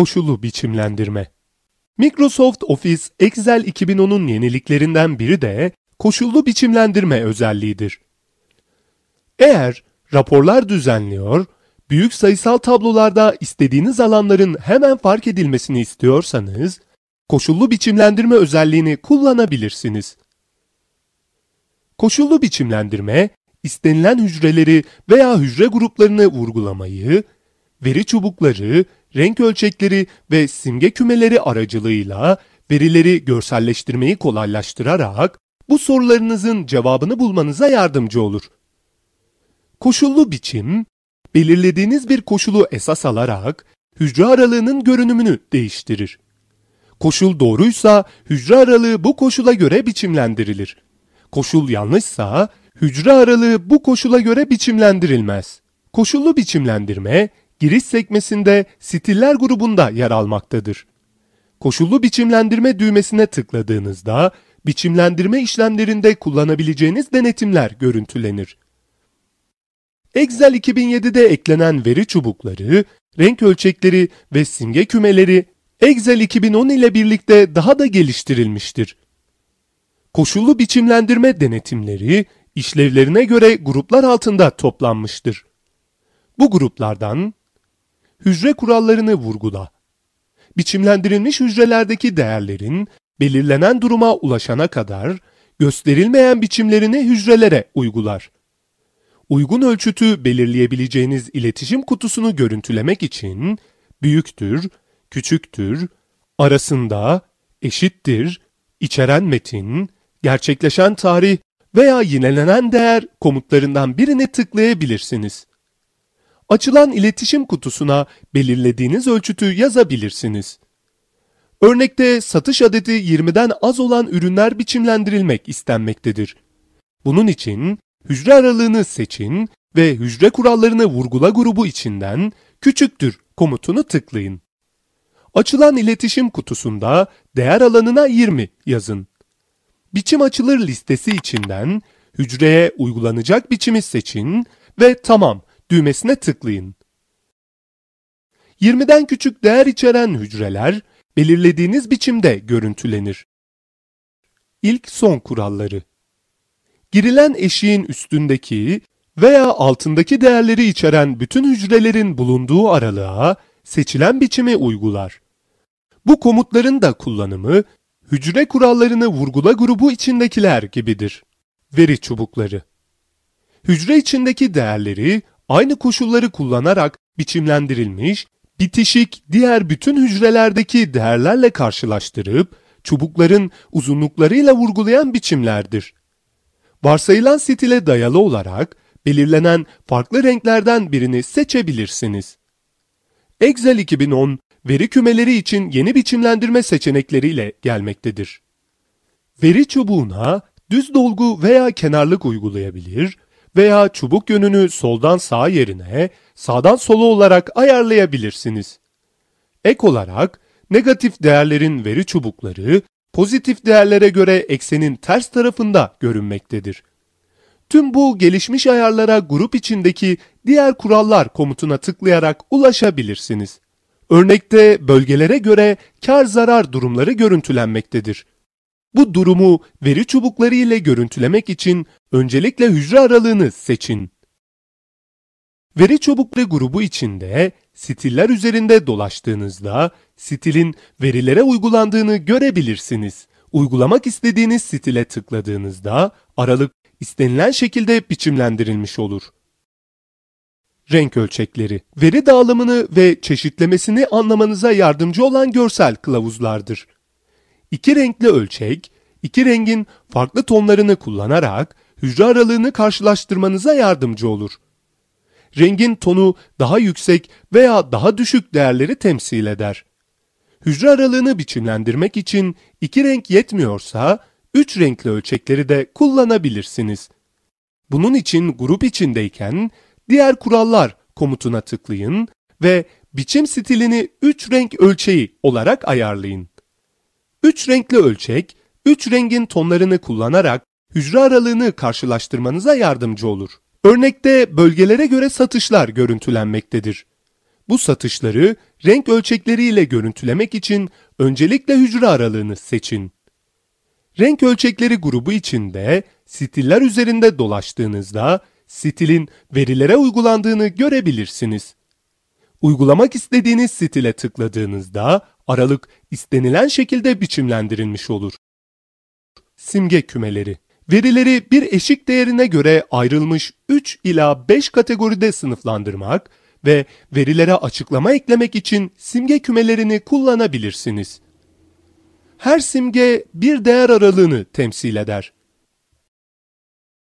Koşullu biçimlendirme Microsoft Office Excel 2010'un yeniliklerinden biri de koşullu biçimlendirme özelliğidir. Eğer raporlar düzenliyor, büyük sayısal tablolarda istediğiniz alanların hemen fark edilmesini istiyorsanız, koşullu biçimlendirme özelliğini kullanabilirsiniz. Koşullu biçimlendirme, istenilen hücreleri veya hücre gruplarını vurgulamayı, veri çubukları, renk ölçekleri ve simge kümeleri aracılığıyla verileri görselleştirmeyi kolaylaştırarak bu sorularınızın cevabını bulmanıza yardımcı olur. Koşullu biçim, belirlediğiniz bir koşulu esas alarak hücre aralığının görünümünü değiştirir. Koşul doğruysa hücre aralığı bu koşula göre biçimlendirilir. Koşul yanlışsa hücre aralığı bu koşula göre biçimlendirilmez. Koşullu biçimlendirme giriş sekmesinde stiller grubunda yer almaktadır. Koşullu biçimlendirme düğmesine tıkladığınızda biçimlendirme işlemlerinde kullanabileceğiniz denetimler görüntülenir. Excel 2007'de eklenen veri çubukları, renk ölçekleri ve simge kümeleri Excel 2010 ile birlikte daha da geliştirilmiştir. Koşullu biçimlendirme denetimleri işlevlerine göre gruplar altında toplanmıştır. Bu gruplardan hücre kurallarını vurgula. Biçimlendirilmiş hücrelerdeki değerlerin belirlenen duruma ulaşana kadar gösterilmeyen biçimlerini hücrelere uygular. Uygun ölçütü belirleyebileceğiniz iletişim kutusunu görüntülemek için büyüktür, küçüktür, arasında, eşittir, içeren metin, gerçekleşen tarih veya yinelenen değer komutlarından birini tıklayabilirsiniz. Açılan iletişim kutusuna belirlediğiniz ölçütü yazabilirsiniz. Örnekte satış adeti 20'den az olan ürünler biçimlendirilmek istenmektedir. Bunun için hücre aralığını seçin ve hücre kurallarını vurgula grubu içinden küçüktür komutunu tıklayın. Açılan iletişim kutusunda değer alanına 20 yazın. Biçim açılır listesi içinden hücreye uygulanacak biçimi seçin ve tamam düğmesine tıklayın. 20'den küçük değer içeren hücreler belirlediğiniz biçimde görüntülenir. İlk son kuralları Girilen eşiğin üstündeki veya altındaki değerleri içeren bütün hücrelerin bulunduğu aralığa seçilen biçimi uygular. Bu komutların da kullanımı hücre kurallarını vurgula grubu içindekiler gibidir. Veri çubukları Hücre içindeki değerleri aynı koşulları kullanarak biçimlendirilmiş, bitişik diğer bütün hücrelerdeki değerlerle karşılaştırıp çubukların uzunluklarıyla vurgulayan biçimlerdir. Varsayılan stile dayalı olarak belirlenen farklı renklerden birini seçebilirsiniz. Excel 2010 veri kümeleri için yeni biçimlendirme seçenekleriyle gelmektedir. Veri çubuğuna düz dolgu veya kenarlık uygulayabilir veya çubuk yönünü soldan sağa yerine sağdan sola olarak ayarlayabilirsiniz. Ek olarak negatif değerlerin veri çubukları pozitif değerlere göre eksenin ters tarafında görünmektedir. Tüm bu gelişmiş ayarlara grup içindeki diğer kurallar komutuna tıklayarak ulaşabilirsiniz. Örnekte bölgelere göre kar zarar durumları görüntülenmektedir. Bu durumu veri çubukları ile görüntülemek için öncelikle hücre aralığını seçin. Veri çubukları grubu içinde stiller üzerinde dolaştığınızda stilin verilere uygulandığını görebilirsiniz. Uygulamak istediğiniz stile tıkladığınızda aralık istenilen şekilde biçimlendirilmiş olur. Renk ölçekleri, veri dağılımını ve çeşitlemesini anlamanıza yardımcı olan görsel kılavuzlardır. İki renkli ölçek, iki rengin farklı tonlarını kullanarak hücre aralığını karşılaştırmanıza yardımcı olur. Rengin tonu daha yüksek veya daha düşük değerleri temsil eder. Hücre aralığını biçimlendirmek için iki renk yetmiyorsa, üç renkli ölçekleri de kullanabilirsiniz. Bunun için grup içindeyken diğer kurallar komutuna tıklayın ve biçim stilini 3 renk ölçeği olarak ayarlayın. 3 renkli ölçek, 3 rengin tonlarını kullanarak hücre aralığını karşılaştırmanıza yardımcı olur. Örnekte bölgelere göre satışlar görüntülenmektedir. Bu satışları renk ölçekleriyle görüntülemek için öncelikle hücre aralığını seçin. Renk ölçekleri grubu içinde stiller üzerinde dolaştığınızda stilin verilere uygulandığını görebilirsiniz. Uygulamak istediğiniz stile tıkladığınızda aralık istenilen şekilde biçimlendirilmiş olur. Simge kümeleri Verileri bir eşik değerine göre ayrılmış 3 ila 5 kategoride sınıflandırmak ve verilere açıklama eklemek için simge kümelerini kullanabilirsiniz. Her simge bir değer aralığını temsil eder.